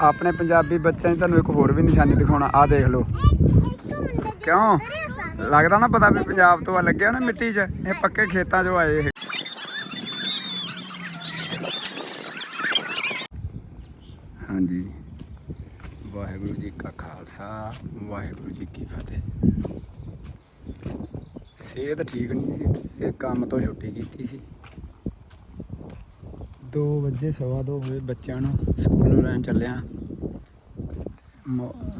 ਆਪਣੇ ਪੰਜਾਬੀ ਬੱਚਿਆਂ ਦੀ ਤੁਹਾਨੂੰ ਇੱਕ ਹੋਰ ਵੀ ਨਿਸ਼ਾਨੀ ਦਿਖਾਉਣਾ ਆ ਦੇਖ ਲਓ। ਕਿਉਂ? ਲੱਗਦਾ ਨਾ ਪਤਾ ਵੀ ਪੰਜਾਬ ਤੋਂ ਆ ਲੱਗਿਆ ਨਾ ਮਿੱਟੀ 'ਚ, ਇਹ ਪੱਕੇ ਖੇਤਾਂ 'ਚੋਂ ਆਏ ਇਹ। ਹਾਂਜੀ। ਵਾਹਿਗੁਰੂ ਜੀ ਕਾ ਖਾਲਸਾ, ਵਾਹਿਗੁਰੂ ਜੀ ਕੀ ਫਤਿਹ। ਸਿਹਤ ਠੀਕ ਨਹੀਂ ਸੀ ਤੇ ਇਹ ਕੰਮ ਤੋਂ ਛੁੱਟੀ ਕੀਤੀ ਸੀ। 2 ਵਜੇ, ਸਵਾ ਦੋ ਹੋਏ, ਬੱਚਿਆਂ ਨੂੰ ਸਕੂਲੋਂ ਲੈਣ ਚੱਲਿਆ ਮੌ-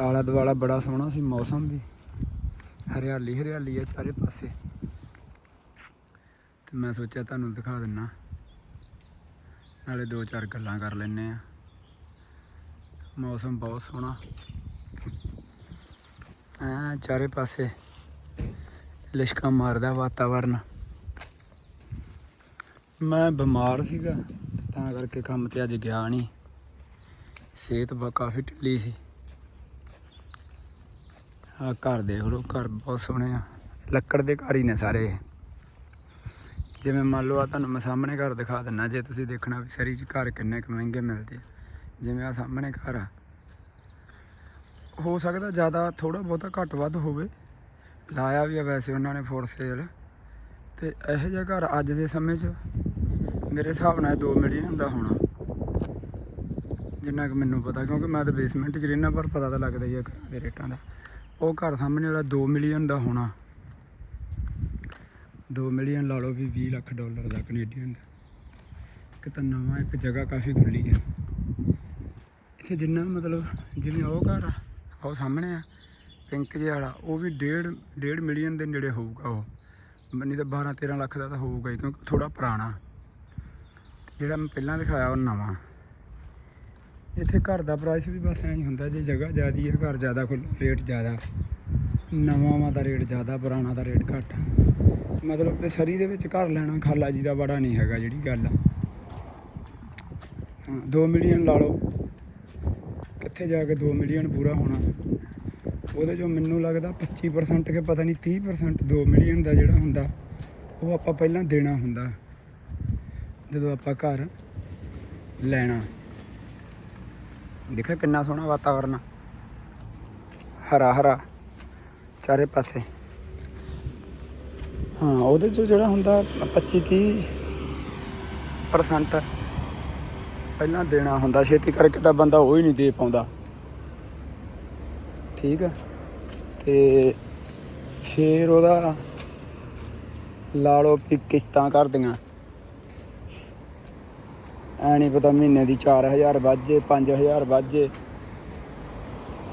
ਆਲਾ ਦੁਆਲਾ ਬੜਾ ਸੋਹਣਾ ਸੀ, ਮੌਸਮ ਵੀ। ਹਰਿਆਲੀ ਹਰਿਆਲੀ ਹੈ ਚਾਰੇ ਪਾਸੇ। ਤੇ ਮੈਂ ਸੋਚਿਆ ਤੁਹਾਨੂੰ ਦਿਖਾ ਦਿੰਨਾ। ਨਾਲੇ ਦੋ ਚਾਰ ਗੱਲਾਂ ਕਰ ਲੈਨੇ ਆ। ਮੌਸਮ ਬਹੁਤ ਸੋਹਣਾ। ਆ ਚਾਰੇ ਪਾਸੇ ਲਿਸ਼ਕਾ ਮਾਰਦਾ ਵਾਤਾਵਰਨ। ਮੈਂ ਬਿਮਾਰ ਸੀਗਾ, ਤਾਂ ਕਰਕੇ ਕੰਮ ਤੇ ਅੱਜ ਗਿਆ ਨਹੀਂ ਸਿਹਤ ਬਾ, ਕਾਫੀ ਢਿੱਲੀ ਸੀ। ਆ ਘਰ ਦੇਖ ਲਓ ਘਰ ਬਹੁਤ ਸੋਹਣੇ ਆ। ਲੱਕੜ ਦੇ ਘਰ ਹੀ ਨੇ ਸਾਰੇ। ਇਹ। ਜਿਵੇਂ ਮੰਨ ਲਓ ਆ ਤੁਹਾਨੂੰ ਮੈਂ ਸਾਹਮਣੇ ਘਰ ਦਿਖਾ ਦਿੰਨਾ, ਜੇ ਤੁਸੀਂ ਦੇਖਣਾ ਵੀ ਸ਼ਹਿਰੀ 'ਚ ਘਰ ਕਿੰਨੇ ਕੁ ਮਹਿੰਗੇ ਮਿਲਦੇ ਆ। ਜਿਵੇਂ ਆ ਸਾਹਮਣੇ ਘਰ ਆ। ਹੋ ਸਕਦਾ ਜ਼ਿਆਦਾ ਥੋੜਾ ਬਹੁਤਾ ਘੱਟ ਵੱਧ ਹੋਵੇ। ਲਾਇਆ ਵੀ ਆ ਵੈਸੇ ਉਹਨਾਂ ਨੇ ਫੋਰ ਸੇਲ ਤੇ ਇਹੋ ਜਿਹਾ ਘਰ ਅੱਜ ਦੇ ਸਮੇਂ 'ਚ ਮੇਰੇ ਹਿਸਾਬ ਨਾਲ 2 ਮਿਲੀਅਨ ਦਾ ਹੋਣਾ। ਜਿੰਨਾ ਕਿ ਮੈਨੂੰ ਪਤਾ, ਕਿਉਂਕਿ ਮੈਂ ਤਾਂ ਬੇਸਮੈਂਟ 'ਚ ਰਹਿਣਾ ਪਰ ਪਤਾ ਤਾਂ ਲੱਗਦਾ ਹੀ ਹੈ ਘਰਾਂ ਦੇ ਰੇਟਾਂ ਦਾ। ਉਹ ਘਰ ਸਾਹਮਣੇ ਵਾਲਾ 2 ਮਿਲੀਅਨ ਦਾ ਹੋਣਾ। 2 ਮਿਲੀਅਨ ਲਾ ਲਓ ਵੀ 20 ਲੱਖ ਡਾਲਰ ਦਾ ਕੈਨੇਡੀਅਨ ਦਾ। ਇੱਕ ਤਾਂ ਨਵਾਂ, ਇੱਕ ਜਗ੍ਹਾ ਕਾਫੀ ਖੁੱਲੀ ਹੈ ਇੱਥੇ ਜਿੰਨਾ ਮਤਲਬ ਜਿਵੇਂ ਉਹ ਘਰ ਆ, ਉਹ ਸਾਹਮਣੇ ਆ, ਪਿੰਕ ਜਿਹਾ ਵਾਲਾ, ਉਹ ਵੀ 1.5 1.5 ਮਿਲੀਅਨ ਦੇ ਨੇੜੇ ਹੋਊਗਾ ਉਹ। ਨਹੀਂ ਤਾਂ 12 13 ਲੱਖ ਦਾ ਤਾਂ ਹੋਊਗਾ ਹੀ, ਕਿਉਂਕਿ ਥੋੜਾ ਪੁਰਾਣਾ। ਜਿਹੜਾ ਮੈਂ ਪਹਿਲਾਂ ਦਿਖਾਇਆ ਉਹ ਨਵਾਂ। ਇੱਥੇ ਘਰ ਦਾ ਪ੍ਰਾਈਸ ਵੀ ਬਸ ਐਂ ਹੀ ਹੁੰਦਾ, ਜੇ ਜਗ੍ਹਾ ਜ਼ਿਆਦੀ ਹੈ ਘਰ ਜ਼ਿਆਦਾ ਖੁੱਲ੍ਹਾ ਰੇਟ ਜ਼ਿਆਦਾ। ਨਵਾਂ ਦਾ ਰੇਟ ਜ਼ਿਆਦਾ, ਪੁਰਾਣਾ ਦਾ ਰੇਟ ਘੱਟ। ਮਤਲਬ ਕਿ ਸਰੀ ਦੇ ਵਿੱਚ ਘਰ ਲੈਣਾ ਖਾਲਾ ਜੀ ਦਾ ਬੜਾ ਨਹੀਂ ਹੈਗਾ ਜਿਹੜੀ ਗੱਲ। ਆ 2 ਮਿਲੀਅਨ ਲਾ ਲਓ। ਕਿੱਥੇ ਜਾ ਕੇ 2 ਮਿਲੀਅਨ ਪੂਰਾ ਹੋਣਾ? ਉਹਦੇ ਚੋਂ ਮੈਨੂੰ ਲੱਗਦਾ 25% ਕੇ ਪਤਾ ਨਹੀਂ 30% 2 ਮਿਲੀਅਨ ਦਾ ਜਿਹੜਾ ਹੁੰਦਾ, ਉਹ ਆਪਾਂ ਪਹਿਲਾਂ ਦੇਣਾ ਹੁੰਦਾ। ਜਦੋਂ ਆਪਾਂ ਘਰ ਲੈਣਾ। ਦੇਖਿਆ ਕਿੰਨਾ ਸੋਹਣਾ ਵਾਤਾਵਰਨ ਹਰਾ ਹਰਾ ਚਾਰੇ ਪਾਸੇ। ਹਾਂ, ਉਹਦੇ 'ਚ ਜਿਹੜਾ ਹੁੰਦਾ 25 30 ਪਰਸੈਂਟ ਪਹਿਲਾਂ ਦੇਣਾ ਹੁੰਦਾ। ਛੇਤੀ ਕਰਕੇ ਤਾਂ ਬੰਦਾ ਉਹ ਹੀ ਨਹੀਂ ਦੇ ਪਾਉਂਦਾ। ਠੀਕ ਆ। ਤੇ ਫੇਰ ਉਹਦਾ ਲਾ ਲਓ ਵੀ ਕਿਸ਼ਤਾਂ ਕਰਦੀਆਂ। ਐ ਨਹੀਂ ਪਤਾ ਮਹੀਨੇ ਦੀ 4000 ਵੱਜੇ 5000 ਵੱਜੇ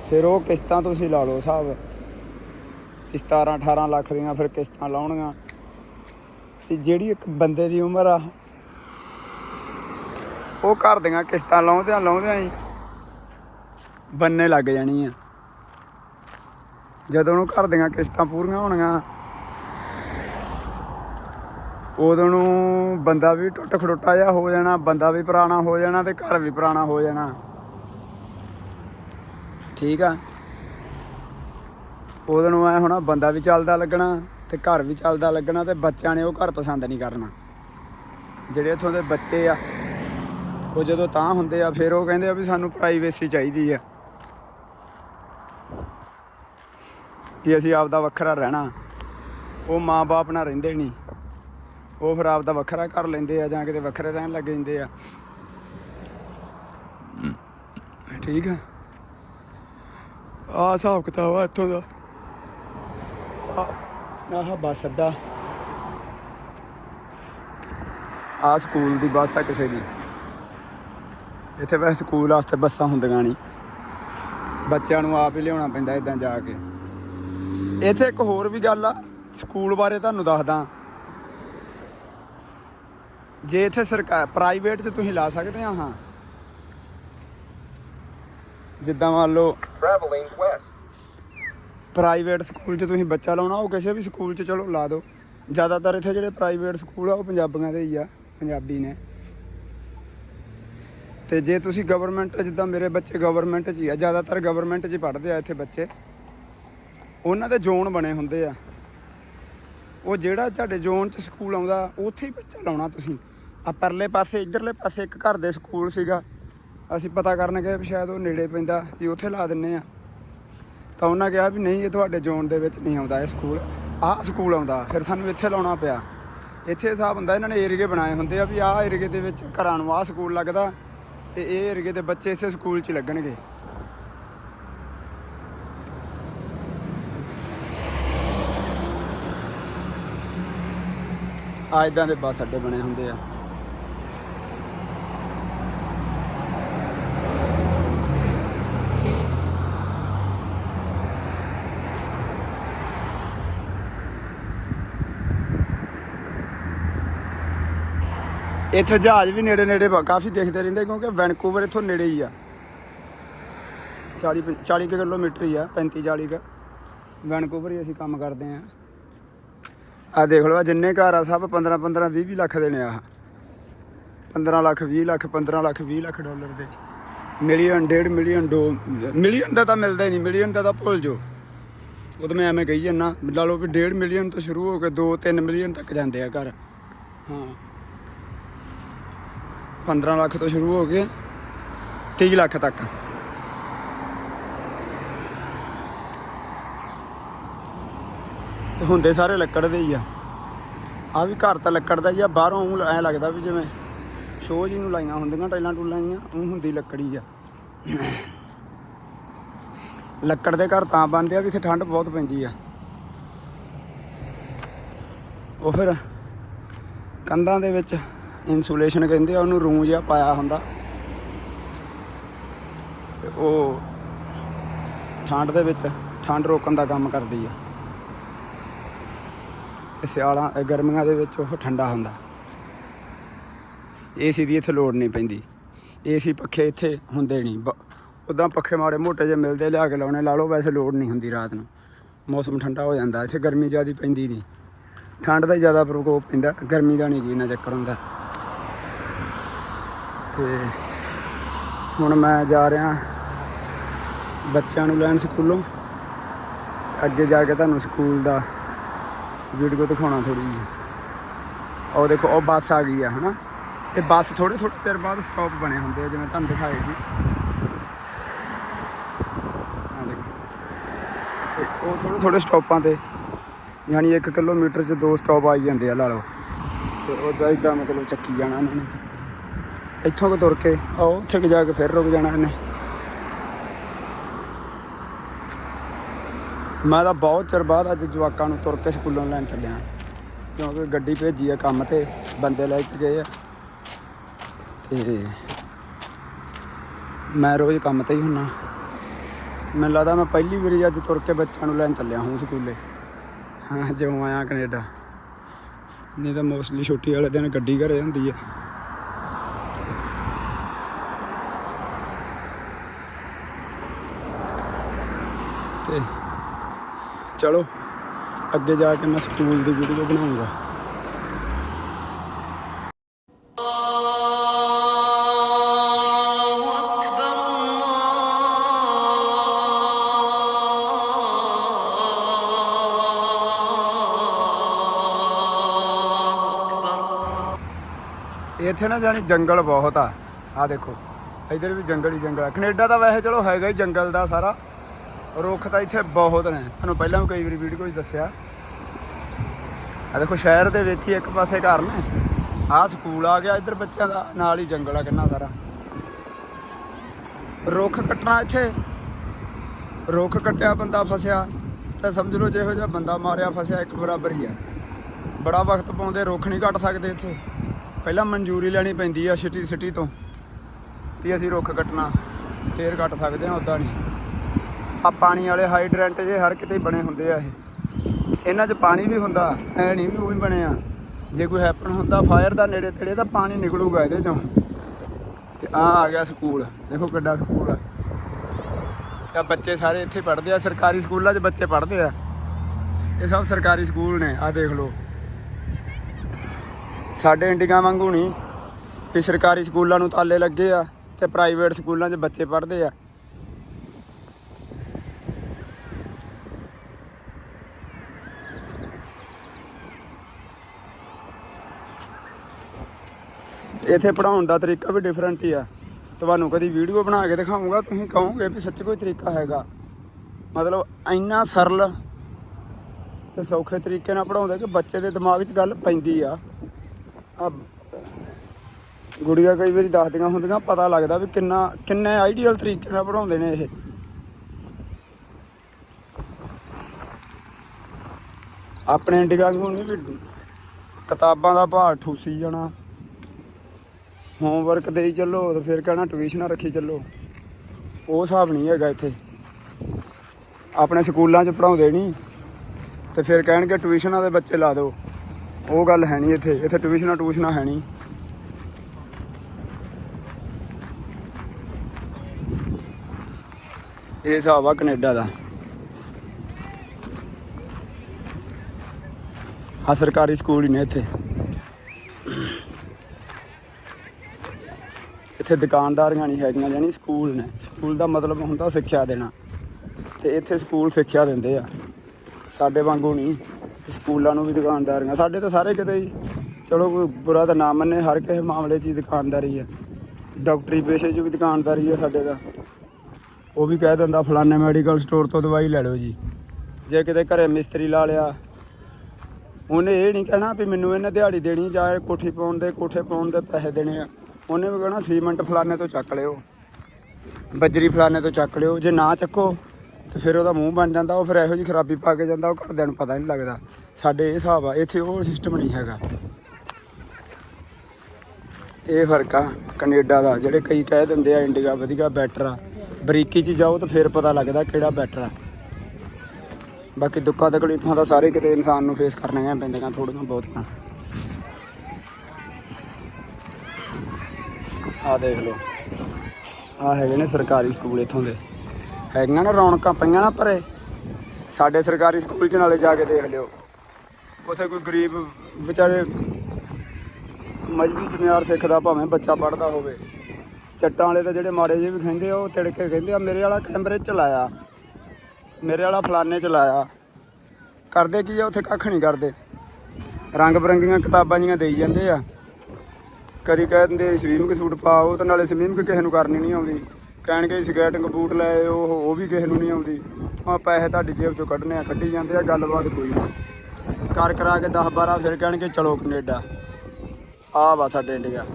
ਫਿਰ ਉਹ ਕਿਸ਼ਤਾਂ ਤੁਸੀਂ ਲਾ ਲਓ ਸਾਹਿਬ ਵੀ 17 18 ਲੱਖ ਦੀਆਂ ਫਿਰ ਕਿਸ਼ਤਾਂ ਲਾਉਣੀਆਂ। ਤੇ ਜਿਹੜੀ ਇੱਕ ਬੰਦੇ ਦੀ ਉਮਰ ਆ, ਉਹ ਘਰ ਦੀਆਂ ਕਿਸ਼ਤਾਂ ਲਾਉਂਦਿਆਂ ਲਾਉਂਦਿਆਂ ਹੀ ਬੰਨੇ ਲੱਗ ਜਾਣੀ ਆ ਜਦੋਂ ਉਹਨੂੰ ਘਰ ਦੀਆਂ ਕਿਸ਼ਤਾਂ ਪੂਰੀਆਂ ਹੋਣੀਆਂ ਉਦੋਂ ਨੂੰ ਬੰਦਾ ਵੀ ਟੁੱਟ ਖੜੋਟਾ ਜਿਹਾ ਹੋ ਜਾਣਾ, ਬੰਦਾ ਵੀ ਪੁਰਾਣਾ ਹੋ ਜਾਣਾ ਤੇ ਘਰ ਵੀ ਪੁਰਾਣਾ ਹੋ ਜਾਣਾ। ਠੀਕ ਆ? ਉਦੋਂ ਨੂੰ ਐ ਹੋਣਾ, ਬੰਦਾ ਵੀ ਚੱਲਦਾ ਲੱਗਣਾ ਤੇ ਘਰ ਵੀ ਚੱਲਦਾ ਲੱਗਣਾ ਤੇ ਬੱਚਿਆਂ ਨੇ ਉਹ ਘਰ ਪਸੰਦ ਨਹੀਂ ਕਰਨਾ। ਜਿਹੜੇ ਇੱਥੋਂ ਦੇ ਬੱਚੇ ਆ, ਉਹ ਜਦੋਂ ਤਾਂ ਹੁੰਦੇ ਆ, ਫਿਰ ਉਹ ਕਹਿੰਦੇ ਆ ਵੀ ਸਾਨੂੰ ਪ੍ਰਾਈਵੇਸੀ ਚਾਹੀਦੀ ਆ। ਕਿ ਅਸੀਂ ਆਪਦਾ ਵੱਖਰਾ ਰਹਿਣਾ। ਉਹ ਮਾਂ-ਬਾਪ ਨਾਲ ਰਹਿੰਦੇ ਨਹੀਂ। ਉਹ ਫਿਰ ਆਪਦਾ ਵੱਖਰਾ ਕਰ ਲੈਂਦੇ ਆ ਜਾਂ ਕਿਤੇ ਵੱਖਰੇ ਰਹਿਣ ਲੱਗ ਜਾਂਦੇ ਆ। ਠੀਕ ਆ? ਆ ਹਿਸਾਬ ਕਿਤਾਬ ਆ ਇੱਥੋਂ ਦਾ। ਆਹ ਬੱਸ ਅੱਡਾ। ਆ ਸਕੂਲ ਦੀ ਬੱਸ ਆ ਕਿਸੇ ਦੀ। ਇੱਥੇ ਵੈਸੇ ਸਕੂਲ ਵਾਸਤੇ ਬੱਸਾਂ ਹੁੰਦੀਆਂ ਨਹੀਂ ਬੱਚਿਆਂ ਨੂੰ ਆਪ ਹੀ ਲਿਆਉਣਾ ਪੈਂਦਾ ਇਦਾਂ ਜਾ ਕੇ। ਇੱਥੇ ਇੱਕ ਹੋਰ ਵੀ ਗੱਲ ਆ, ਸਕੂਲ ਬਾਰੇ ਤੁਹਾਨੂੰ ਦੱਸਦਾ। ਜੇ ਇੱਥੇ ਸਰਕਾਰ ਪ੍ਰਾਈਵੇਟ 'ਚ ਤੁਸੀਂ ਲਾ ਸਕਦੇ ਆ ਹਾਂ। ਜਿੱਦਾਂ ਮੰਨ ਲਓ. ਪ੍ਰਾਈਵੇਟ ਸਕੂਲ 'ਚ ਤੁਸੀਂ ਬੱਚਾ ਲਾਉਣਾ ਉਹ ਕਿਸੇ ਵੀ ਸਕੂਲ 'ਚ ਚਲੋ ਲਾ ਦਿਓ। ਜ਼ਿਆਦਾਤਰ ਇੱਥੇ ਜਿਹੜੇ ਪ੍ਰਾਈਵੇਟ ਸਕੂਲ ਆ ਉਹ ਪੰਜਾਬੀਆਂ ਦੇ ਹੀ ਆ ਪੰਜਾਬੀ ਨੇ। ਤੇ ਜੇ ਤੁਸੀਂ ਗਵਰਨਮੈਂਟ ਜਿੱਦਾਂ ਮੇਰੇ ਬੱਚੇ ਗਵਰਨਮੈਂਟ 'ਚ ਹੀ ਆ ਜ਼ਿਆਦਾਤਰ ਗਵਰਨਮੈਂਟ 'ਚ ਹੀ ਪੜ੍ਹਦੇ ਆ ਇੱਥੇ ਬੱਚੇ। ਉਹਨਾਂ ਦੇ ਜ਼ੋਨ ਬਣੇ ਹੁੰਦੇ ਆ। ਉਹ ਜਿਹੜਾ ਤੁਹਾਡੇ ਜ਼ੋਨ 'ਚ ਸਕੂਲ ਆਉਂਦਾ ਉੱਥੇ ਹੀ ਬੱਚਾ ਲਾਉਣਾ ਤੁਸੀਂ। ਆ ਪਰਲੇ ਪਾਸੇ, ਇਧਰਲੇ ਪਾਸੇ ਇੱਕ ਘਰ ਦੇ ਸਕੂਲ ਸੀਗਾ। ਅਸੀਂ ਪਤਾ ਕਰਨ ਗਏ ਵੀ ਸ਼ਾਇਦ ਉਹ ਨੇੜੇ ਪੈਂਦਾ, ਵੀ ਉੱਥੇ ਲਾ ਦਿੰਨੇ ਆ। ਤਾਂ ਉਹਨਾਂ ਕਿਹਾ ਵੀ ਨਹੀਂ, ਇਹ ਤੁਹਾਡੇ ਜ਼ੋਨ ਦੇ ਵਿੱਚ ਨਹੀਂ ਆਉਂਦਾ ਇਹ ਸਕੂਲ। ਆਹ ਸਕੂਲ ਆਉਂਦਾ, ਫਿਰ ਸਾਨੂੰ ਇੱਥੇ ਲਾਉਣਾ ਪਿਆ। ਇੱਥੇ ਹਿਸਾਬ ਹੁੰਦਾ ਇਹਨਾਂ ਨੇ ਏਰੀਏ ਬਣਾਏ ਹੁੰਦੇ ਆ ਵੀ ਆਹ ਏਰੀਏ ਦੇ ਵਿੱਚ ਘਰਾਂ ਨੂੰ ਆਹ ਸਕੂਲ ਲੱਗਦਾ ਤੇ ਇਹ ਏਰੀਏ ਦੇ ਬੱਚੇ ਇਸੇ ਸਕੂਲ 'ਚ ਲੱਗਣਗੇ। ਆ ਇਦਾਂ ਦੇ ਬੱਸ ਅੱਡੇ ਬਣੇ ਹੁੰਦੇ ਆ। ਇੱਥੇ ਜਹਾਜ਼ ਵੀ ਨੇੜੇ ਨੇੜੇ ਕਾਫੀ ਦੇਖਦੇ ਰਹਿੰਦੇ ਕਿਉਂਕਿ ਵੈਨਕੂਵਰ ਇੱਥੋਂ ਨੇੜੇ ਹੀ ਆ। 40 ਪੰ- 40 ਕੁ ਕਿਲੋਮੀਟਰ ਹੀ ਆ 35 40 ਕ। ਵੈਨਕੂਵਰ ਹੀ ਅਸੀਂ ਕੰਮ ਕਰਦੇ ਆ ਆ ਦੇਖ ਲਓ ਜਿੰਨੇ ਘਰ ਆ, ਸਭ 15 15 20 20 ਲੱਖ ਦੇ ਨੇ ਆਹ 15 ਲੱਖ 20 ਲੱਖ 15 ਲੱਖ 20 ਲੱਖ ਡਾਲਰ ਦੇ। ਮਿਲੀਅਨ, ਡੇਢ ਮਿਲੀਅਨ, ਦੋ, ਮਿਲੀਅਨ ਦਾ ਤਾਂ ਮਿਲਦਾ ਹੀ ਨਹੀਂ, ਮਿਲੀਅਨ ਦਾ ਤਾਂ ਭੁੱਲ ਜਾਓ। ਉਹ ਤਾਂ ਮੈਂ ਐਵੇਂ ਕਹੀ ਜਾਂਦਾ, ਲਾ ਲਓ ਵੀ ਡੇਢ ਮਿਲੀਅਨ ਤੋਂ ਸ਼ੁਰੂ ਹੋ ਕੇ 2 3 ਮਿਲੀਅਨ ਤੱਕ ਜਾਂਦੇ ਆ ਘਰ। ਹਾਂ। 15 ਲੱਖ ਤੋਂ ਸ਼ੁਰੂ ਹੋ ਕੇ 30 ਲੱਖ ਤੱਕ। ਤੇ ਹੁੰਦੇ ਸਾਰੇ ਲੱਕੜ ਦੇ ਹੀ ਆ। ਆ ਵੀ ਘਰ ਤਾਂ ਲੱਕੜ ਦਾ ਹੀ ਆ, ਬਾਹਰੋਂ ਐ ਲੱਗਦਾ ਵੀ ਜਿਵੇਂ ਸ਼ੋਅ ਜੀ ਨੂੰ ਲਾਈਆਂ ਹੁੰਦੀਆਂ, ਟਾਈਲਾਂ ਟੂਲਾਂ ਜੀਆਂ ਉਹ ਹੁੰਦੀ ਲੱਕੜੀ ਆ। ਲੱਕੜ ਦੇ ਘਰ ਤਾਂ ਬਣਦੇ ਆ ਵੀ ਇੱਥੇ ਠੰਡ ਬਹੁਤ ਪੈਂਦੀ ਆ। ਉਹ ਫਿਰ ਕੰਧਾਂ ਦੇ ਵਿੱਚ ਇਨਸੂਲੇਸ਼ਨ ਕਹਿੰਦੇ ਆ, ਉਹਨੂੰ ਰੂੰ ਜਿਹਾ ਪਾਇਆ ਹੁੰਦਾ। ਤੇ ਉਹ ਠੰਡ ਦੇ ਵਿੱਚ, ਠੰਡ ਰੋਕਣ ਦਾ ਕੰਮ ਕਰਦੀ ਆ। ਤੇ ਸਿਆਲਾਂ ਗਰਮੀਆਂ ਦੇ ਵਿੱਚ ਉਹ ਠੰਡਾ ਹੁੰਦਾ। ਏਸੀ ਦੀ ਇੱਥੇ ਲੋੜ ਨਹੀਂ ਪੈਂਦੀ। ਏਸੀ ਪੱਖੇ ਇੱਥੇ ਹੁੰਦੇ ਨਹੀਂ। ਉਦਾਂ ਪੱਖੇ ਮਾੜੇ ਮੋਟੇ ਜਿਹੇ ਮਿਲਦੇ, ਲਿਆ ਕੇ ਲਾਉਣੇ, ਲਾ ਲਓ, ਵੈਸੇ ਲੋੜ ਨਹੀਂ ਹੁੰਦੀ ਰਾਤ ਨੂੰ। ਮੌਸਮ ਠੰਡਾ ਹੋ ਜਾਂਦਾ, ਇੱਥੇ ਗਰਮੀ ਜ਼ਿਆਦਾ ਪੈਂਦੀ ਨਹੀਂ। ਠੰਡ ਦਾ ਜ਼ਿਆਦਾ ਪ੍ਰਕੋਪ ਪੈਂਦਾ, ਗਰਮੀ ਦਾ ਨਹੀਂ ਕੀ ਨਾ ਚੱਕਰ ਹੁੰਦਾ। ਤੇ ਹੁਣ ਮੈਂ ਜਾ ਰਿਹਾ ਬੱਚਿਆਂ ਨੂੰ ਲੈਣ ਸਕੂਲੋਂ। ਅੱਗੇ ਜਾ ਕੇ ਤੁਹਾਨੂੰ ਸਕੂਲ ਦਾ ਵੀਡੀਓ ਦਿਖਾਉਣਾ ਥੋੜੀ ਜਿਹੀ। ਉਹ ਦੇਖੋ, ਉਹ ਬੱਸ ਆ ਗਈ ਆ, ਹਨਾ? ਇਹ ਬੱਸ ਥੋੜੇ ਥੋੜੇ ਚਿਰ ਬਾਅਦ ਸਟਾਪ ਬਣੇ ਹੁੰਦੇ ਆ, ਜਿਵੇਂ ਤੁਹਾਨੂੰ ਦਿਖਾਏ ਸੀ। ਆਹ ਦੇਖੋ। ਉਹ ਥੋੜੇ ਥੋੜੇ ਸਟਾਪਾਂ ਤੇ, ਯਾਨੀ 1 ਕਿਲੋਮੀਟਰ 'ਚ ਦੋ ਸਟਾਪ ਆਈ ਜਾਂਦੇ ਆ, ਲਾ ਲਓ। ਤੇ ਉਹਦਾ ਇਦਾਂ ਮਤਲਬ ਚੱਕੀ ਜਾਣਾ ਉਹਨਾਂ ਨੇ। ਇੱਥੋਂ ਕੋ ਤੁਰ ਕੇ ਆਓ ਉੱਥੇ ਕੁ ਜਾ ਕੇ ਫਿਰ ਰੁਕ ਜਾਣਾ ਇਹਨੇ। ਮੈਂ ਤਾਂ ਬਹੁਤ ਚਿਰ ਬਾਅਦ ਅੱਜ ਜਵਾਕਾਂ ਨੂੰ ਤੁਰ ਕੇ ਸਕੂਲੋਂ ਲੈਣ ਚੱਲਿਆ। ਕਿਉਂਕਿ ਗੱਡੀ ਭੇਜੀ ਆ ਕੰਮ ਤੇ, ਬੰਦੇ ਲੈ ਕੇ ਗਏ ਆ। ਤੇ ਮੈਂ ਰੋਜ਼ ਕੰਮ ਤੇ ਹੀ ਹੁੰਨਾ। ਮੈਨੂੰ ਲੱਗਦਾ ਮੈਂ ਪਹਿਲੀ ਵਾਰੀ ਅੱਜ ਤੁਰ ਕੇ ਬੱਚਿਆਂ ਨੂੰ ਲੈਣ ਚੱਲਿਆ ਹਾਂ ਸਕੂਲੇ। ਹਾਂ, ਜਿਉਂ ਆਇਆ ਕੈਨੇਡਾ। ਨਹੀਂ ਤਾਂ ਮੋਸਟਲੀ ਛੁੱਟੀ ਵਾਲੇ ਦਿਨ ਗੱਡੀ ਘਰੇ ਹੁੰਦੀ ਹੈ ਤੇ ਚਲੋ ਅੱਗੇ ਜਾ ਕੇ ਮੈਂ ਸਕੂਲ ਦੀ ਵੀਡੀਓ ਬਣਾਉਂਗਾ। ਇੱਥੇ ਨਾ ਜਾਨੀ ਜੰਗਲ ਬਹੁਤ ਆ। ਆ ਦੇਖੋ ਇਧਰ ਵੀ ਜੰਗਲ ਹੀ ਜੰਗਲ ਆ। ਕੈਨੇਡਾ ਤਾਂ ਵੈਸੇ ਚਲੋ ਹੈਗਾ ਹੀ ਜੰਗਲ ਦਾ ਸਾਰਾ। ਰੁੱਖ ਤਾਂ ਇੱਥੇ ਬਹੁਤ ਨੇ। ਤੁਹਾਨੂੰ ਪਹਿਲਾਂ ਵੀ ਕਈ ਵਾਰੀ ਵੀਡੀਓ 'ਚ ਦੱਸਿਆ। ਆ ਦੇਖੋ, ਸ਼ਹਿਰ ਦੇ ਵਿੱਚ ਹੀ ਇੱਕ ਪਾਸੇ ਘਰ ਨੇ। ਆਹ ਸਕੂਲ ਆ ਗਿਆ ਇੱਧਰ ਬੱਚਿਆਂ ਦਾ, ਨਾਲ ਹੀ ਜੰਗਲ ਆ ਕਿੰਨਾ ਸਾਰਾ। ਰੁੱਖ ਕੱਟਣਾ ਇੱਥੇ। ਰੁੱਖ ਕੱਟਿਆ, ਬੰਦਾ ਫਸਿਆ। ਤਾਂ ਸਮਝ ਲਓ, ਜਿਹੋ ਜਿਹਾ ਬੰਦਾ ਮਾਰਿਆ, ਫਸਿਆ, ਇੱਕ ਬਰਾਬਰ ਹੀ ਆ। ਬੜਾ ਵਕਤ ਪਾਉਂਦੇ, ਰੁੱਖ ਨਹੀਂ ਕੱਟ ਸਕਦੇ ਇੱਥੇ। ਪਹਿਲਾਂ ਮਨਜ਼ੂਰੀ ਲੈਣੀ ਪੈਂਦੀ ਆ ਸਿਟੀ ਸਿਟੀ ਤੋਂ, ਵੀ ਅਸੀਂ ਰੁੱਖ ਕੱਟਣਾ। ਫੇਰ ਕੱਟ ਸਕਦੇ ਹਾਂ ਉਦਾਂ ਨਹੀਂ। ਆ ਪਾਣੀ ਵਾਲੇ ਹਾਈਡਰੈਂਟ ਜੇ ਹਰ ਕਿਤੇ ਬਣੇ ਹੁੰਦੇ ਆ ਇਹ। ਇਹਨਾਂ 'ਚ ਪਾਣੀ ਵੀ ਹੁੰਦਾ, ਐ ਨਹੀਂ ਵੀ ਉਹ ਵੀ ਬਣੇ ਆ। ਜੇ ਕੋਈ ਹੈਪਨ ਹੁੰਦਾ ਫਾਇਰ ਦਾ ਨੇੜੇ ਤੇੜੇ ਤਾਂ ਪਾਣੀ ਨਿਕਲੂਗਾ ਇਹਦੇ ਚੋਂ। ਤੇ ਆ ਆ ਗਿਆ ਸਕੂਲ, ਦੇਖੋ ਕਿੱਡਾ ਸਕੂਲ ਆ। ਤੇ ਬੱਚੇ ਸਾਰੇ ਇੱਥੇ ਪੜ੍ਹਦੇ ਆ, ਸਰਕਾਰੀ ਸਕੂਲਾਂ 'ਚ ਬੱਚੇ ਪੜ੍ਹਦੇ ਆ। ਇਹ ਸਭ ਸਰਕਾਰੀ ਸਕੂਲ ਨੇ ਆ ਦੇਖ ਲਓ। ਸਾਡੇ ਇੰਡੀਆ ਵਾਂਗੂ ਨਹੀਂ, ਵੀ ਸਰਕਾਰੀ ਸਕੂਲਾਂ ਨੂੰ ਤਾਲੇ ਲੱਗੇ ਆ ਤੇ ਪ੍ਰਾਈਵੇਟ ਸਕੂਲਾਂ 'ਚ ਬੱਚੇ ਪੜ੍ਹਦੇ ਆ। ਇੱਥੇ ਪੜਾਉਣ ਦਾ ਤਰੀਕਾ ਵੀ ਡਿਫਰੈਂਟ ਹੀ ਆ। ਤੁਹਾਨੂੰ ਕਦੀ ਵੀਡੀਓ ਬਣਾ ਕੇ ਦਿਖਾਉਂਗਾ ਤੁਸੀਂ ਕਹੋਗੇ ਵੀ ਸੱਚ ਕੋਈ ਤਰੀਕਾ ਹੈਗਾ। ਮਤਲਬ ਇੰਨਾ ਸਰਲ ਤੇ ਸੌਖੇ ਤਰੀਕੇ ਨਾਲ ਪੜਾਉਂਦੇ ਕਿ ਬੱਚੇ ਦੇ ਦਿਮਾਗ 'ਚ ਗੱਲ ਪੈਂਦੀ ਆ। ਆ ਗੁੜੀਆਂ ਕਈ ਵਾਰੀ ਦੱਸਦੀਆਂ ਹੁੰਦੀਆਂ, ਪਤਾ ਲੱਗਦਾ ਵੀ ਕਿੰਨਾ, ਕਿੰਨੇ ਆਈਡੀਅਲ ਤਰੀਕੇ ਨਾਲ ਪੜਾਉਂਦੇ ਨੇ ਇਹ। ਆਪਣੇ ਇੰਡੀਆ ਨੂੰ ਨਹੀਂ ਵੀ ਕਿਤਾਬਾਂ ਦਾ ਭਾਰ ਠੂਸੀ ਜਾਣਾ। ਹੋਮਵਰਕ ਦੇਈ ਚੱਲੋ ਤੇ ਫਿਰ ਕਹਿਣਾ ਟਿਊਸ਼ਨਾਂ ਰੱਖੀ ਚੱਲੋ। ਉਹ ਹਿਸਾਬ ਨਹੀਂ ਹੈਗਾ ਇੱਥੇ। ਆਪਣੇ ਸਕੂਲਾਂ 'ਚ ਪੜਾਉਂਦੇ ਨਹੀਂ ਤੇ ਫਿਰ ਕਹਿਣਗੇ ਟਿਊਸ਼ਨਾਂ ਦੇ ਬੱਚੇ ਲਾ ਦਿਓ। ਉਹ ਗੱਲ ਹੈ ਨਹੀਂ ਇੱਥੇ। ਇੱਥੇ ਟਿਊਸ਼ਨਾਂ ਟਿਊਸ਼ਨਾਂ ਹੈ ਨਹੀਂ ਇਹ ਹਿਸਾਬ ਆ ਕੈਨੇਡਾ ਦਾ। ਆ ਸਰਕਾਰੀ ਸਕੂਲ ਹੀ ਨੇ ਇੱਥੇ। ਇੱਥੇ ਦੁਕਾਨਦਾਰੀਆਂ ਨਹੀਂ ਹੈਗੀਆਂ ਯਾਨੀ ਸਕੂਲ ਨੇ। ਸਕੂਲ ਦਾ ਮਤਲਬ ਹੁੰਦਾ ਸਿੱਖਿਆ ਦੇਣਾ। ਤੇ ਇੱਥੇ ਸਕੂਲ ਸਿੱਖਿਆ ਦਿੰਦੇ ਆ। ਸਾਡੇ ਵਾਂਗੂ ਨਹੀਂ। ਸਕੂਲਾਂ ਨੂੰ ਵੀ ਦੁਕਾਨਦਾਰੀਆਂ। ਸਾਡੇ ਤਾਂ ਸਾਰੇ ਕਿਤੇ ਹੀ, ਚਲੋ ਕੋਈ ਬੁਰਾ ਤਾਂ ਨਾ ਮੰਨੇ, ਹਰ ਕਿਸੇ ਮਾਮਲੇ 'ਚ ਹੀ ਦੁਕਾਨਦਾਰੀ ਹੈ ਡਾਕਟਰੀ ਪੇਸ਼ੇ 'ਚ ਵੀ ਦੁਕਾਨਦਾਰੀ ਆ ਸਾਡੇ ਦਾ ਉਹ ਵੀ ਕਹਿ ਦਿੰਦਾ, ਫਲਾਣੇ ਮੈਡੀਕਲ ਸਟੋਰ ਤੋਂ ਦਵਾਈ ਲੈ ਲਓ ਜੀ। ਜੇ ਕਿਤੇ ਘਰੇ ਮਿਸਤਰੀ ਲਾ ਲਿਆ। ਉਹਨੇ ਇਹ ਨਹੀਂ ਕਹਿਣਾ ਵੀ ਮੈਨੂੰ ਇਹਨੇ ਦਿਹਾੜੀ ਦੇਣੀ ਜਾਂ ਕੋਠੀ ਪਾਉਣ ਦੇ, ਕੋਠੇ ਪਾਉਣ ਦੇ ਪੈਸੇ ਦੇਣੇ ਆ। ਉਹਨੇ ਵੀ ਕਹਿਣਾ ਸੀਮੈਂਟ ਫਲਾਣੇ ਤੋਂ ਚੱਕ ਲਿਓ, ਬੱਜਰੀ ਫਲਾਣੇ ਤੋਂ ਚੱਕ ਲਿਓ, ਜੇ ਨਾ ਚੱਕੋ ਤੇ ਫਿਰ ਉਹਦਾ ਮੂੰਹ ਬਣ ਜਾਂਦਾ, ਉਹ ਫਿਰ ਇਹੋ ਜਿਹੀ ਖਰਾਬੀ ਪਾ ਕੇ ਜਾਂਦਾ, ਉਹ ਘਰਦਿਆਂ ਨੂੰ ਪਤਾ ਨਹੀਂ ਲੱਗਦਾ। ਸਾਡੇ ਇਹ ਹਿਸਾਬ ਆ, ਇੱਥੇ ਉਹ ਸਿਸਟਮ ਨਹੀਂ ਹੈਗਾ। ਇਹ ਫ਼ਰਕ ਆ, ਕੈਨੇਡਾ ਦਾ, ਜਿਹੜੇ ਕਈ ਕਹਿ ਦਿੰਦੇ ਆ, ਇੰਡੀਆ ਵਧੀਆ ਬੈਟਰ ਆ। ਬਰੀਕੀ 'ਚ ਜਾਓ ਤਾਂ ਫਿਰ ਪਤਾ ਲੱਗਦਾ ਕਿਹੜਾ ਬੈਟਰ ਆ। ਬਾਕੀ ਦੁੱਖਾਂ ਤਕਲੀਫਾਂ ਤਾਂ ਸਾਰੇ ਕਿਤੇ ਇਨਸਾਨ ਨੂੰ ਫੇਸ ਕਰਨੀਆਂ ਪੈਂਦੀਆਂ ਥੋੜੀਆਂ ਬਹੁਤੀਆਂ। ਆ ਦੇਖ ਲਓ। ਆ ਹੈਗੇ ਨੇ ਸਰਕਾਰੀ ਸਕੂਲ ਇੱਥੋਂ ਦੇ। ਹੈਗੀਆਂ ਨਾ ਰੌਣਕਾਂ ਪਈਆਂ ਨਾ ਭਰੇ ਸਾਡੇ ਸਰਕਾਰੀ ਸਕੂਲ 'ਚ ਨਾਲੇ ਜਾ ਕੇ ਦੇਖ ਲਿਓ। ਉੱਥੇ ਕੋਈ ਗਰੀਬ ਵਿਚਾਰੇ ਮਜਬੀ ਚ ਮਿਆਰ ਸਿੱਖਦਾ ਭਾਵੇਂ ਬੱਚਾ ਪੜਦਾ ਹੋਵੇ। ਚੱਟਾਂ ਵਾਲੇ ਤਾਂ ਜਿਹੜੇ ਮਾੜੇ ਜਿਹੇ ਵੀ ਕਹਿੰਦੇ ਆ, ਉਹ ਤਿੜਕੇ ਕਹਿੰਦੇ ਆ, ਮੇਰੇ ਵਾਲਾ ਕੈਮਰੇ ਚ ਲਾਇਆ। ਮੇਰੇ ਵਾਲਾ ਫਲਾਣੇ ਚ ਲਾਇਆ। ਕਰਦੇ ਕੀ ਆ, ਉੱਥੇ ਕੱਖ ਨਹੀਂ ਕਰਦੇ। ਰੰਗ ਬਰੰਗੀਆਂ ਕਿਤਾਬਾਂ ਜੀਆਂ ਦੇਈ ਜਾਂਦੇ ਆ। ਕਦੀ ਕਹਿ ਦਿੰਦੇ ਸਵੀਮਿੰਗ ਸੂਟ ਪਾਓ, ਤੇ ਨਾਲੇ ਸਵੀਮਿੰਗ ਕਿਸੇ ਨੂੰ ਕਰਨੀ ਨਹੀਂ ਆਉਂਦੀ। ਕਹਿਣਗੇ ਸਕੇਟਿੰਗ ਬੂਟ ਲੈ ਉਹ ਉਹ ਵੀ ਕਿਸੇ ਨੂੰ ਨਹੀਂ ਆਉਂਦੀ। ਆ ਪੈਸੇ ਤੁਹਾਡੀ ਜੇਬ ਚੋਂ ਕੱਢਣੇ ਆ, ਕੱਢੀ ਜਾਂਦੇ ਆ, ਗੱਲਬਾਤ ਕੋਈ ਨਹੀਂ। ਕਰ ਕਰਾ ਕੇ 10 12 ਫਿਰ ਕਹਿਣਗੇ ਚਲੋ ਕੈਨੇਡਾ। ਆ ਵਾ ਸਾਡੇ ਇੰਡੀਆ।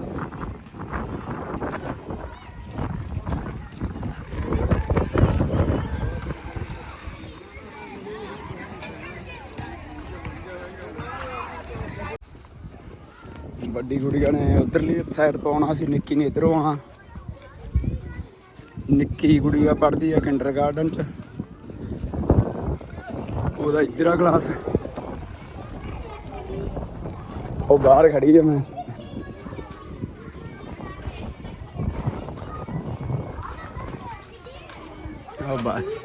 ਵੱਡੀ ਗੁੜੀਆ ਨੇ ਉਧਰਲੀ ਸਾਈਡ ਤੋਂ ਆਉਣਾ ਸੀ, ਨਿੱਕੀ ਨੇ ਇਧਰੋਂ ਆਉਣਾ। ਨਿੱਕੀ ਗੁੜੀਆ ਪੜ੍ਹਦੀ ਆ ਕਿੰਡਰਗਾਰਡਨ ਚ। ਉਹਦਾ ਇਧਰਾ ਕਲਾਸ ਉਹ ਬਾਹਰ ਖੜੀ ਆ ਮੈਂ। ਉਹ ਬਾਹਰ।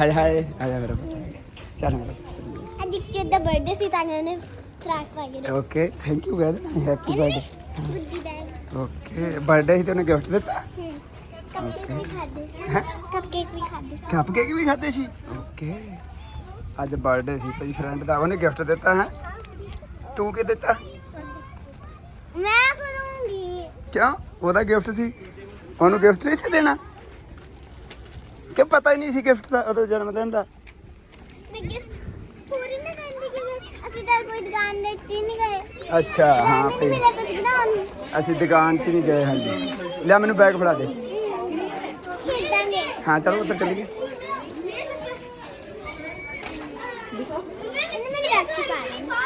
ਹਾਏ ਹਾਏ ਆ ਜਾ ਮੇਰਾ ਪੁੱਤ। ਚੱਲ ਮੇਰਾ ਅੱਜ ਇੱਕ ਦਾ ਬਰਥਡੇ ਸੀ ਤਾਂ ਉਹਨੇ ਫਰਾਕ ਪਾ ਕੇ ਦਿੱਤੀ ਓਕੇ ਥੈਂਕ ਯੂ ਦੇਣਾ ਹੈਪੀ ਬਰਥਡੇ ਓਕੇ ਬਰਥਡੇ ਸੀ ਤੇ ਉਹਨੇ ਗਿਫਟ ਦਿੱਤਾ? ਕੱਪਕੇਕ ਵੀ ਖਾਦੇ ਸੀ। ਹੈਂ? ਕੱਪਕੇਕ ਵੀ ਖਾਦੇ ਸੀ। ਕੱਪ ਕੇਕ ਵੀ ਖਾਦੇ ਸੀ? ਓਕੇ ਅੱਜ ਬਰਥਡੇ ਸੀ ਭਾਈ ਫਰੈਂਡ ਦਾ। ਉਹਨੇ ਗਿਫਟ ਦਿੱਤਾ ਹੈ? ਤੂੰ ਕੀ ਦਿੱਤਾ? ਮੈਂ ਕਰੂੰਗੀ। ਕਿਉਂ? ਉਹਦਾ ਗਿਫਟ ਸੀ। ਉਹਨੂੰ ਗਿਫਟ ਨਹੀਂ ਸੀ ਦੇਣਾ? ਕਿ ਪਤਾ ਹੀ ਨਹੀਂ ਸੀ ਗਿਫਟ ਦਾ ਉਹਦਾ ਜਨਮ ਦਿਨ ਦਾ। ਮੈਂ ਗਿਫਟ ਪੂਰੀ ਨਾ ਕਹਿੰਦੀ ਕਿ ਅਸੀਂ ਤਾਂ ਕੋਈ ਦੁਕਾਨ ਦੇ ਚ ਹੀ ਨਹੀਂ ਗਏ। ਅੱਛਾ ਹਾਂ ਨਹੀਂ ਭਾਈ ਮਿਲਿਆ ਕੁਝ ਨਾ। ਅਸੀਂ ਦੁਕਾਨ 'ਚ ਨਹੀਂ ਗਏ ਹਾਂਜੀ। ਲਿਆ ਮੈਨੂੰ ਬੈਗ ਫੜਾ ਦੇ। ਖੇਡਾਂਗੇ। ਹਾਂ ਚਲੋ ਉੱਧਰ ਚੱਲੀਏ ਇਹਨੇ ਮੇਰੇ ਬੈਗ ਚ ਪਾ ਲੈਣਾ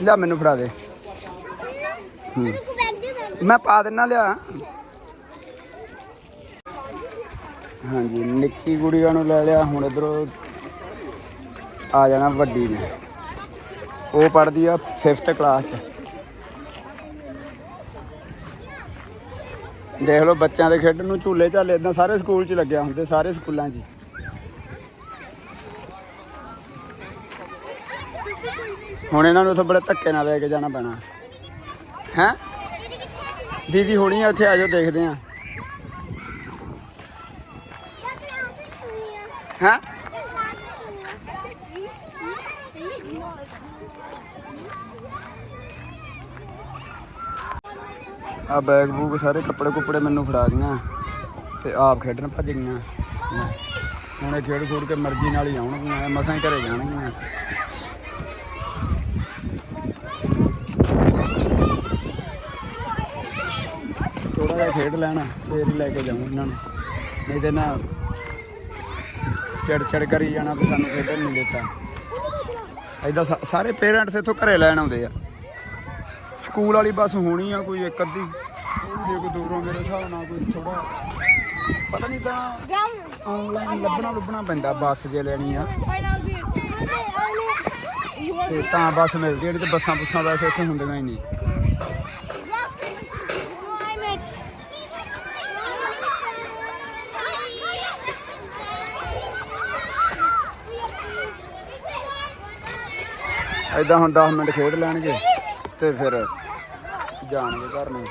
ਲਿਆ ਮੈਨੂੰ ਫੜਾ ਦੇ। ਮੇਰੇ ਕੋ ਬੈਗ ਦੇ ਦੋ ਮੈਂ ਪਾ ਦਿੰਨਾ ਲਿਆ। ਹਾਂਜੀ, ਨਿੱਕੀ ਗੁੜੀਆ ਨੂੰ ਲੈ ਲਿਆ, ਹੁਣ ਇਧਰੋਂ ਆ ਜਾਣਾ ਵੱਡੀ ਨੇ। ਉਹ ਪੜਦੀ ਆ 5th ਕਲਾਸ ਚ। ਦੇਖ ਲਓ ਬੱਚਿਆਂ ਦੇ ਖੇਡਣ ਨੂੰ ਝੂਲੇ ਝਾਲੇ ਇਦਾਂ ਸਾਰੇ ਸਕੂਲ 'ਚ ਲੱਗਿਆ ਹੁੰਦੇ, ਸਾਰੇ ਸਕੂਲਾਂ 'ਚ। ਹੁਣ ਇਹਨਾਂ ਨੂੰ ਉੱਥੇ ਬੜੇ ਧੱਕੇ ਨਾਲ ਲੈ ਕੇ ਜਾਣਾ ਪੈਣਾ। ਹੈਂ? ਦੀਦੀ ਹੋਣੀ ਆ ਉੱਥੇ ਆ ਜਾਓ, ਦੇਖਦੇ ਆ। হ্যাঁ ਆ ਬੈਗ ਬੂਗ ਸਾਰੇ ਕੱਪੜੇ ਕੁੱਪੜੇ ਮੈਨੂੰ ਫੜਾ ਗਈਆਂ ਤੇ ਆਪ ਖੇਡਣ ਭੱਜ ਗਈਆਂ ਹੁਣ ਖੇਡ ਖੋੜ ਕੇ ਮਰਜ਼ੀ ਨਾਲ ਹੀ ਆਉਣਗੀਆਂ ਮਸਾਂ ਹੀ ਘਰੇ ਜਾਣਗੀਆਂ। ਥੋੜਾ ਜਿਹਾ ਖੇਡ ਲੈਣਾ, ਫੇਰ ਹੀ ਲੈ ਕੇ ਜਾਵਾਂ ਇਹਨਾਂ ਨੂੰ। ਨਹੀਂ ਤੇ ਨਾ ਚਿੜ ਚਿੜ ਕਰੀ ਜਾਣਾ ਵੀ ਸਾਨੂੰ ਖੇਡਣ ਨਹੀਂ ਦਿੱਤਾ। ਐਦਾਂ ਸਾ- ਸਾਰੇ ਪੇਰੈਂਟਸ ਇੱਥੋਂ ਘਰੇ ਲੈਣ ਆਉਂਦੇ ਆ। ਸਕੂਲ ਵਾਲੀ ਬੱਸ ਹੋਣੀ ਆ ਕੋਈ ਇੱਕ ਅੱਧੀ। ਜੇ ਕੋਈ ਦੂਰੋਂ ਮੇਰੇ ਹਿਸਾਬ ਨਾਲ ਕੋਈ ਥੋੜਾ ਪਤਾ ਨਹੀਂ ਤਾਂ ਆਨਲਾਈਨ ਲੱਭਣਾ ਲੱਭਣਾ ਪੈਂਦਾ ਬੱਸ ਜੇ ਲੈਣੀ ਆ। ਤੇ ਤਾਂ ਬੱਸ ਮਿਲਦੀ ਜਿਹੜੀ ਤੇ ਬੱਸਾਂ ਬੁੱਸਾਂ ਵੈਸੇ ਇੱਥੇ ਹੁੰਦੀਆਂ ਹੀ ਨਹੀਂ। ਐਦਾਂ ਹੁਣ 10 ਮਿੰਟ ਖੇਡ ਲੈਣਗੇ ਤੇ ਫਿਰ ਜਾਣਗੇ ਘਰ ਨੂੰ।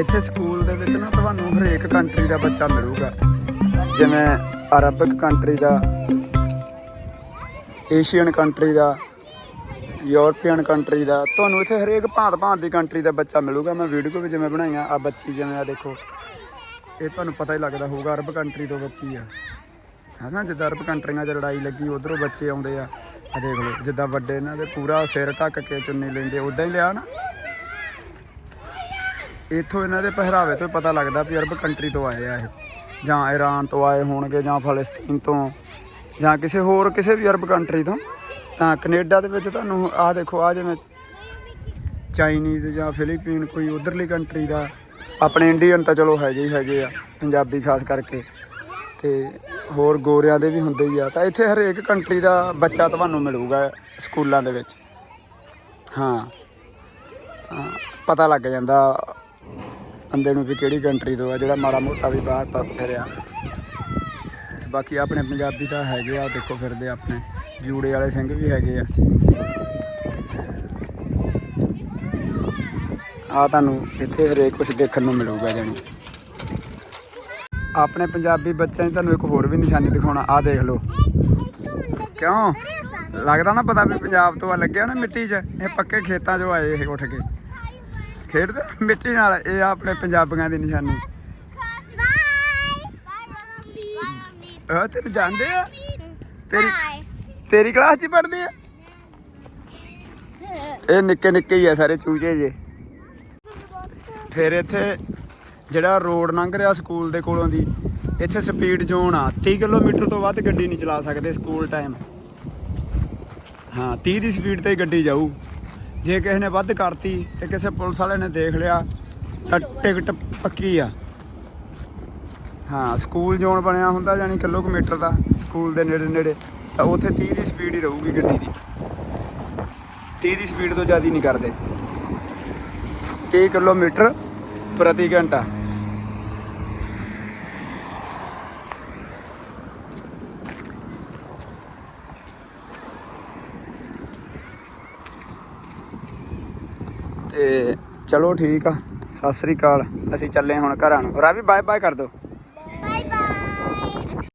ਇੱਥੇ ਸਕੂਲ ਦੇ ਵਿੱਚ ਨਾ ਤੁਹਾਨੂੰ ਹਰੇਕ ਕੰਟਰੀ ਦਾ ਬੱਚਾ ਮਿਲੂਗਾ। ਜਿਵੇਂ ਅਰਬਿਕ ਕੰਟਰੀ ਦਾ ਏਸ਼ੀਅਨ ਕੰਟਰੀ ਦਾ ਯੂਰਪੀਅਨ ਕੰਟਰੀ ਦਾ, ਤੁਹਾਨੂੰ ਇੱਥੇ ਹਰੇਕ ਭਾਂਤ ਭਾਂਤ ਦੀ ਕੰਟਰੀ ਦਾ ਬੱਚਾ ਮਿਲੂਗਾ। ਮੈਂ ਵੀਡੀਓ ਵੀ ਜਿਵੇਂ ਬਣਾਈਆਂ ਆ ਬੱਚੀ ਜਿਵੇਂ ਆ ਦੇਖੋ। ਇਹ ਤੁਹਾਨੂੰ ਪਤਾ ਹੀ ਲੱਗਦਾ ਹੋਊਗਾ ਅਰਬ ਕੰਟਰੀ ਤੋਂ ਬੱਚੀ ਆ। ਹਨਾ, ਜਿੱਦਾਂ ਅਰਬ ਕੰਟਰੀਆਂ 'ਚ ਲੜਾਈ ਲੱਗੀ, ਉਧਰੋਂ ਬੱਚੇ ਆਉਂਦੇ ਆ। ਆ ਦੇਖ ਲਓ, ਜਿੱਦਾਂ ਵੱਡੇ ਇਹਨਾਂ ਦੇ ਪੂਰਾ ਸਿਰ ਢੱਕ ਕੇ ਚੁੰਨੀ ਲੈਂਦੇ ਉਦਾਂ ਹੀ ਲਿਆ ਨਾ। ਇੱਥੋਂ ਇਹਨਾਂ ਦੇ ਪਹਿਰਾਵੇ ਤੋਂ ਹੀ ਪਤਾ ਲੱਗਦਾ ਵੀ ਅਰਬ ਕੰਟਰੀ ਤੋਂ ਆਏ ਆ ਇਹ। ਜਾਂ ਈਰਾਨ ਤੋਂ ਆਏ ਹੋਣਗੇ ਜਾਂ ਫਲਸਤੀਨ ਤੋਂ ਜਾਂ ਕਿਸੇ ਹੋਰ ਕਿਸੇ ਵੀ ਅਰਬ ਕੰਟਰੀ ਤੋਂ। ਤਾਂ ਕੈਨੇਡਾ ਦੇ ਵਿੱਚ ਤੁਹਾਨੂੰ ਆਹ ਦੇਖੋ ਆ ਜਿਵੇਂ ਚਾਈਨੀਜ਼ ਜਾਂ ਫਿਲੀਪੀਨ ਕੋਈ ਉਧਰਲੀ ਕੰਟਰੀ ਦਾ ਆਪਣੇ ਇੰਡੀਅਨ ਤਾਂ ਚਲੋ ਹੈਗੇ ਹੀ ਹੈਗੇ ਆ ਪੰਜਾਬੀ ਖਾਸ ਕਰਕੇ। ਤੇ ਹੋਰ ਗੋਰਿਆਂ ਦੇ ਵੀ ਹੁੰਦੇ ਹੀ ਆ। ਤਾਂ ਇੱਥੇ ਹਰੇਕ ਕੰਟਰੀ ਦਾ ਬੱਚਾ ਤੁਹਾਨੂੰ ਮਿਲੂਗਾ ਸਕੂਲਾਂ ਦੇ ਵਿੱਚ। ਹਾਂ, ਪਤਾ ਲੱਗ ਜਾਂਦਾ ਬੰਦੇ ਨੂੰ ਵੀ ਕਿਹੜੀ ਕੰਟਰੀ ਤੋਂ ਆ, ਜਿਹੜਾ ਮਾੜਾ ਮੋਟਾ ਵੀ ਬਾਹਰ ਤੱਕ ਫਿਰਿਆ। ਬਾਕੀ ਆਪਣੇ ਪੰਜਾਬੀ ਤਾਂ ਹੈਗੇ ਆ, ਦੇਖੋ ਫਿਰਦੇ ਆਪਣੇ। ਜੂੜੇ ਵਾਲੇ ਸਿੰਘ ਵੀ ਹੈਗੇ ਆ। ਆ ਤੁਹਾਨੂੰ ਇੱਥੇ ਹਰੇਕ ਕੁਝ ਦੇਖਣ ਨੂੰ ਮਿਲੂਗਾ ਜਾਣੀ। ਆਪਣੇ ਪੰਜਾਬੀ ਬੱਚਿਆਂ ਦੀ ਤੁਹਾਨੂੰ ਇੱਕ ਹੋਰ ਵੀ ਨਿਸ਼ਾਨੀ ਦਿਖਾਉਣਾ ਆ ਦੇਖ ਲਓ। ਕਿਉਂ? ਲੱਗਦਾ ਨਾ ਪਤਾ ਵੀ ਪੰਜਾਬ ਤੋਂ ਆ, ਲੱਗਿਆ ਨਾ ਮਿੱਟੀ 'ਚ। ਇਹ ਪੱਕੇ ਖੇਤਾਂ 'ਚੋਂ ਆਏ ਇਹ ਉੱਠ ਕੇ। ਖੇਡਦੇ ਮਿੱਟੀ ਨਾਲ ਇਹ ਆ ਆਪਣੇ ਪੰਜਾਬੀਆਂ ਦੀ ਨਿਸ਼ਾਨੀ। ਆ ਤੈਨੂੰ ਜਾਣਦੇ ਆ? ਤੇਰੀ ਤੇਰੀ ਕਲਾਸ 'ਚ ਪੜ੍ਹਦੇ ਆ? ਇਹ ਨਿੱਕੇ ਨਿੱਕੇ ਹੀ ਆ ਸਾਰੇ ਚੂਚੇ ਜੇ। ਫਿਰ ਇੱਥੇ ਜਿਹੜਾ ਰੋਡ ਲੰਘ ਰਿਹਾ ਸਕੂਲ ਦੇ ਕੋਲੋਂ ਦੀ ਇੱਥੇ ਸਪੀਡ ਜ਼ੋਨ ਆ। 30 ਕਿਲੋਮੀਟਰ ਤੋਂ ਵੱਧ ਗੱਡੀ ਨਹੀਂ ਚਲਾ ਸਕਦੇ ਸਕੂਲ ਟਾਈਮ। ਹਾਂ 30 ਦੀ ਸਪੀਡ ਤੇ ਗੱਡੀ ਜਾਊ। ਜੇ ਕਿਸੇ ਨੇ ਵੱਧ ਕਰਤੀ ਤੇ ਕਿਸੇ ਪੁਲਿਸ ਵਾਲੇ ਨੇ ਦੇਖ ਲਿਆ, ਤਾਂ ਟਿਕਟ ਪੱਕੀ ਆ। ਹਾਂ, ਸਕੂਲ ਜ਼ੋਨ ਬਣਿਆ ਹੁੰਦਾ ਯਾਨੀ ਕਿਲੋਮੀਟਰ ਦਾ, ਸਕੂਲ ਦੇ ਨੇੜੇ ਨੇੜੇ। ਤਾਂ ਉੱਥੇ 30 ਦੀ ਸਪੀਡ ਹੀ ਰਹੂਗੀ ਗੱਡੀ ਦੀ। 30 ਦੀ ਸਪੀਡ ਤੋਂ ਜ਼ਿਆਦਾ ਨਹੀਂ ਕਰਦੇ। 30 ਕਿਲੋਮੀਟਰ ਪ੍ਰਤੀ ਘੰਟਾ ਤੇ ਚਲੋ ਠੀਕ ਆ, ਸਤਿ ਸ੍ਰੀ ਅਕਾਲ। ਅਸੀਂ ਚੱਲੇ ਹੁਣ ਘਰਾਂ ਨੂੰ। ਰਾਵੀ ਬਾਏ ਬਾਏ ਕਰ ਦਿਓ।